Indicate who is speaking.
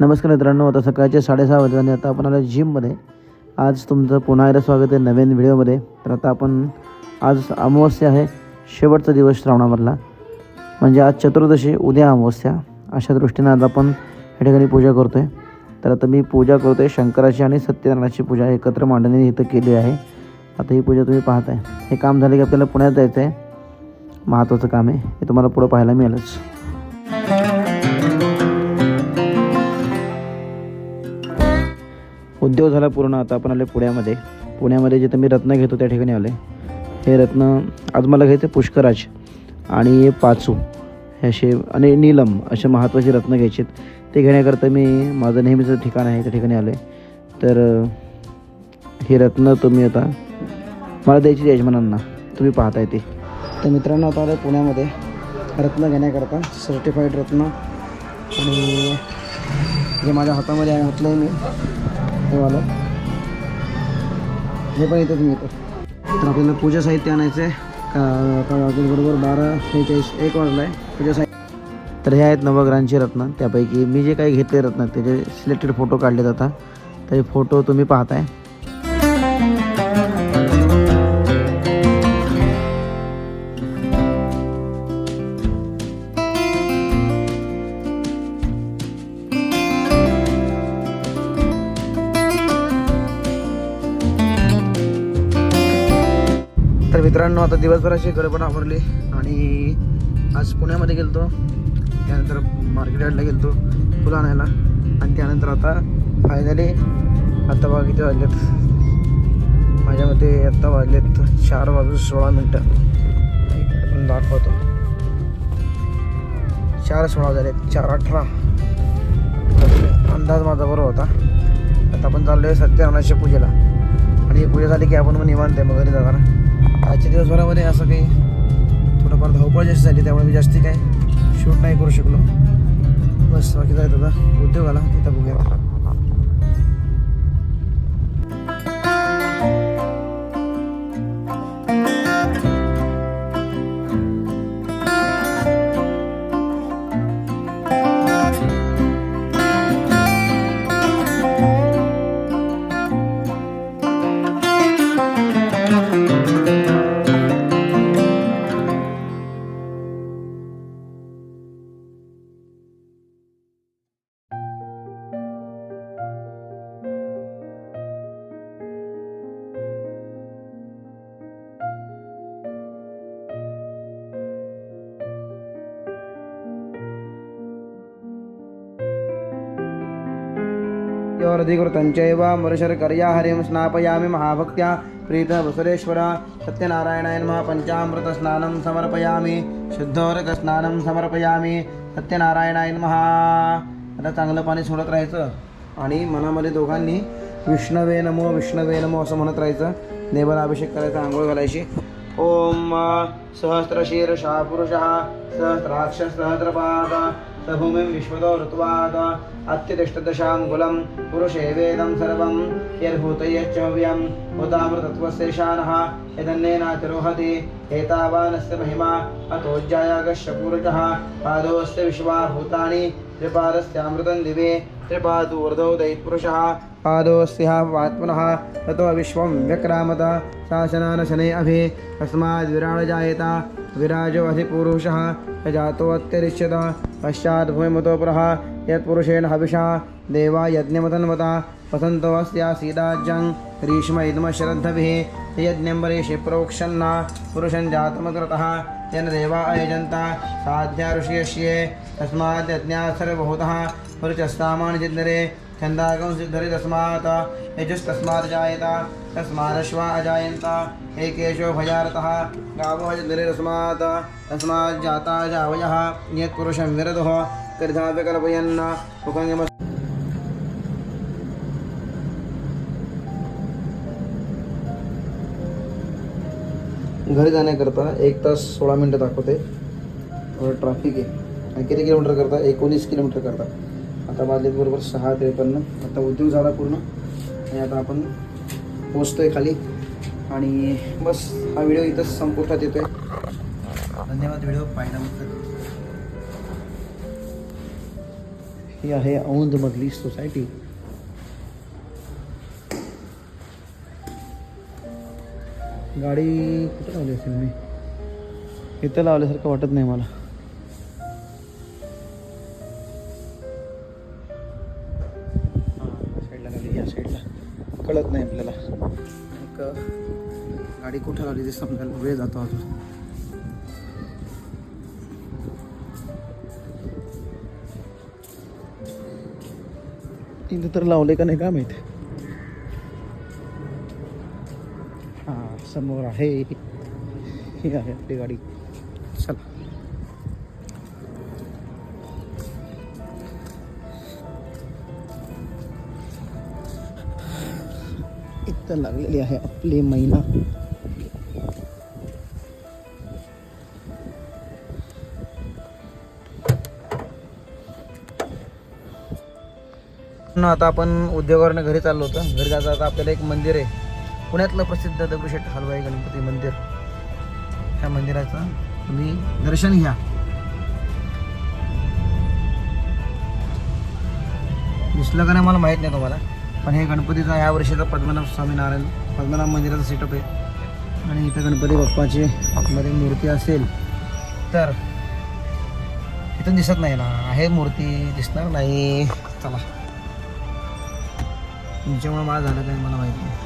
Speaker 1: नमस्कार मित्रांनो आता सकाळचे साडेसहा वाजले आणि आता आपण आलो जिममध्ये. आज तुमचं पुन्हा एकदा स्वागत आहे नवीन व्हिडिओमध्ये. तर आता आपण आज अमावस्या आहे शेवटचा दिवस श्रावणामधला. म्हणजे आज चतुर्दशी उद्या अमावस्या. अशा दृष्टीनं आज आपण या ठिकाणी पूजा करतो आहे तर आता मी पूजा करतो आहे शंकराची आणि सत्यनारायणाची पूजा एकत्र मांडणी इथं केली आहे. आता ही पूजा तुम्ही पाहताय. हे काम झालं की आपल्याला पुण्यात जायचं आहे महत्त्वाचं काम आहे. हे तुम्हाला पुढं पाहायला मिळेलच. उद्योग झाला पूर्ण. आता आपण आले पुण्यामध्ये. पुण्यामध्ये जिथं मी रत्न घेतो त्या ठिकाणी आले हे रत्न आज मला घ्यायचं पुष्कराज आणि पाचू. हे असे आणि नीलम असे महत्त्वाचे रत्न घ्यायचे ते घेण्याकरता मी माझं नेहमीचं ठिकाण आहे त्या ठिकाणी आले तर हे रत्न तुम्ही आता मला द्यायची यजमानांना. तुम्ही पाहताय ते. तर मित्रांनो आता आलं पुण्यामध्ये. रत्न घेण्याकरता सर्टिफाईड रत्न. आणि जे माझ्या हातामध्ये आहे म्हटलं आहे मी. हे वालं हे पण इथंच मिळतं तर आपल्याला पूजा साहित्य आणायचं आहे का बरोबर बारा सेहेचाळीस एक वाजला आहे पूजा साहित्य तर हे आहेत नवग्रहांची रत्न. त्यापैकी मी जे काही घेतले रत्न त्याचे सिलेक्टेड फोटो काढले जातात तर हे फोटो तुम्ही पाहताय. तर मित्रांनो आता दिवसभराची गडबड आवरली आणि आज पुण्यामध्ये गेलतो. त्यानंतर मार्केट यार्डला गेलतो फुलं आणायला. आणि त्यानंतर आता फायनली आता बघा किती वाजलेत माझ्या मते आत्ता वाजलेत चार वाजून सोळा मिनटं. पण दाखवतो. चार सोळा झालेत चार अठरा. अंदाज माझा बरोबर होता. आता आपण चाललो आहे सत्यनारायणाच्या पूजेला. आणि पूजा झाली की आपण मग निवांत आहे मग घरी जाणार. आजच्या दिवसभरामध्ये असं काही थोडंफार धावपळ जास्त झाली त्यामुळे मी जास्ती काय शूट नाही करू शकलो. बस बाकी जायचं आता उद्योगाला तिथं बघूया. योरधिकृतञ्चैव मुरुशर्कर्या हरिं स्नापयामि महाभक्त्या। प्रीतवसुरेश्वर सत्यनारायणाय नमः। पञ्चामृतस्नानं समर्पयामि। शुद्धोरकस्नानं समर्पयामि। सत्यनारायणायन महा आता चांगलं पाणी सोडत राहायचं आणि मनामध्ये दोघांनी विष्णवे नमो विष्णवे नमो असं म्हणत राहायचं. देवाला अभिषेक करायचा आंघोळ घालायची. ओम सहस्रशीर्षा पुरुषः सहस्राक्ष सहस्रपाद सभूमिं विश्वतो ऋत्वाद अत्यतिष्ठदशां कुलं पुरुषे वेदं सर्वं यद्भूतयश्चव्यं हुतामृतत्वस्यशानः यदन्नेनातिरोहति एतावानस्य महिमा अतोज्जायागश्य पूरुषः पादोऽस्य विश्वा भूतानि त्रिपादस्यामृतं दिवे त्रिपादूर्धौ दैत्पुरुषः पादोऽस्यः आत्मनः ततो विश्वं व्यक्रामत शासनानशने अभि तस्माद्विराजजायत विराजो अधिपुरुषः जातोऽत्यरिष्यत पश्चात् भूमिमतो यत्पुरुषेण हविषा देवा यज्ञमतन्वता वसन्तो अस्यासीदाज्यं ग्रीष्म इदमश्रद्धभिः यज्ञम्बरेषि प्रोक्षन्ना पुरुषं जातमकृतः तेन देवा अयजन्त साध्या ऋषयश्ये तस्मात् यज्ञात् पुरुषस्तामानि जिद्नरे छन्दागं सिद्धरे तस्मात् यजुस्तस्मात् जायता तस्मादश्वा अजायन्त एकेशो भयारतः गावो जिद्नरे तस्मात् जावयः यत्पुरुषं विरदुः कर्धाव्यकल्पयन् मुखङ्गम घरी जाण्याकरता एक तास सोळा मिनटं दाखवते. ट्रॅफिक आहे. आणि किती किलोमीटर करता? एकोणीस किलोमीटर करता. आता वाजलेत बरोबर सहा त्रेपन्न. आता उद्योग झाला पूर्ण. आणि आता आपण पोचतोय खाली. आणि बस हा व्हिडिओ इथंच संपुष्टात येतोय. धन्यवाद व्हिडिओ पाहिल्याबद्दल. ही आहे औंधमधली सोसायटी. गाडी कुठं लावली असेल मी? इथं लावल्यासारखं वाटत नाही मला. या साईडला लागली या साईडला कळत नाही आपल्याला. गाडी कुठं लावली ते समजायला वेळ जातो अजून. इथं तर लावले का नाही का माहिती? हां समोर आहे. ही आहे आपली गाडी. चला. इथं लागलेली आहे आपली मैना. न आता आपण उद्योगावरनं घरी चाललो होतो. घरी जाता आता आपल्याला एक मंदिर आहे. पुण्यातलं प्रसिद्ध दगडूशेठ हलवाई गणपती मंदिर. ह्या मंदिराचं तुम्ही दर्शन घ्या. दिसलं का नाही मला माहीत नाही तुम्हाला पण हे गणपतीचा ह्या वर्षीचा पद्मनाभ स्वामीनारायण पद्मनाभ मंदिराचा सेटअप आहे. आणि इथं गणपती बाप्पाची आतमध्ये मूर्ती असेल तर इथून दिसत नाही ना. आहे मूर्ती दिसणार नाही. चला. तुमच्यामुळे मला झालं काही मला माहिती नाही.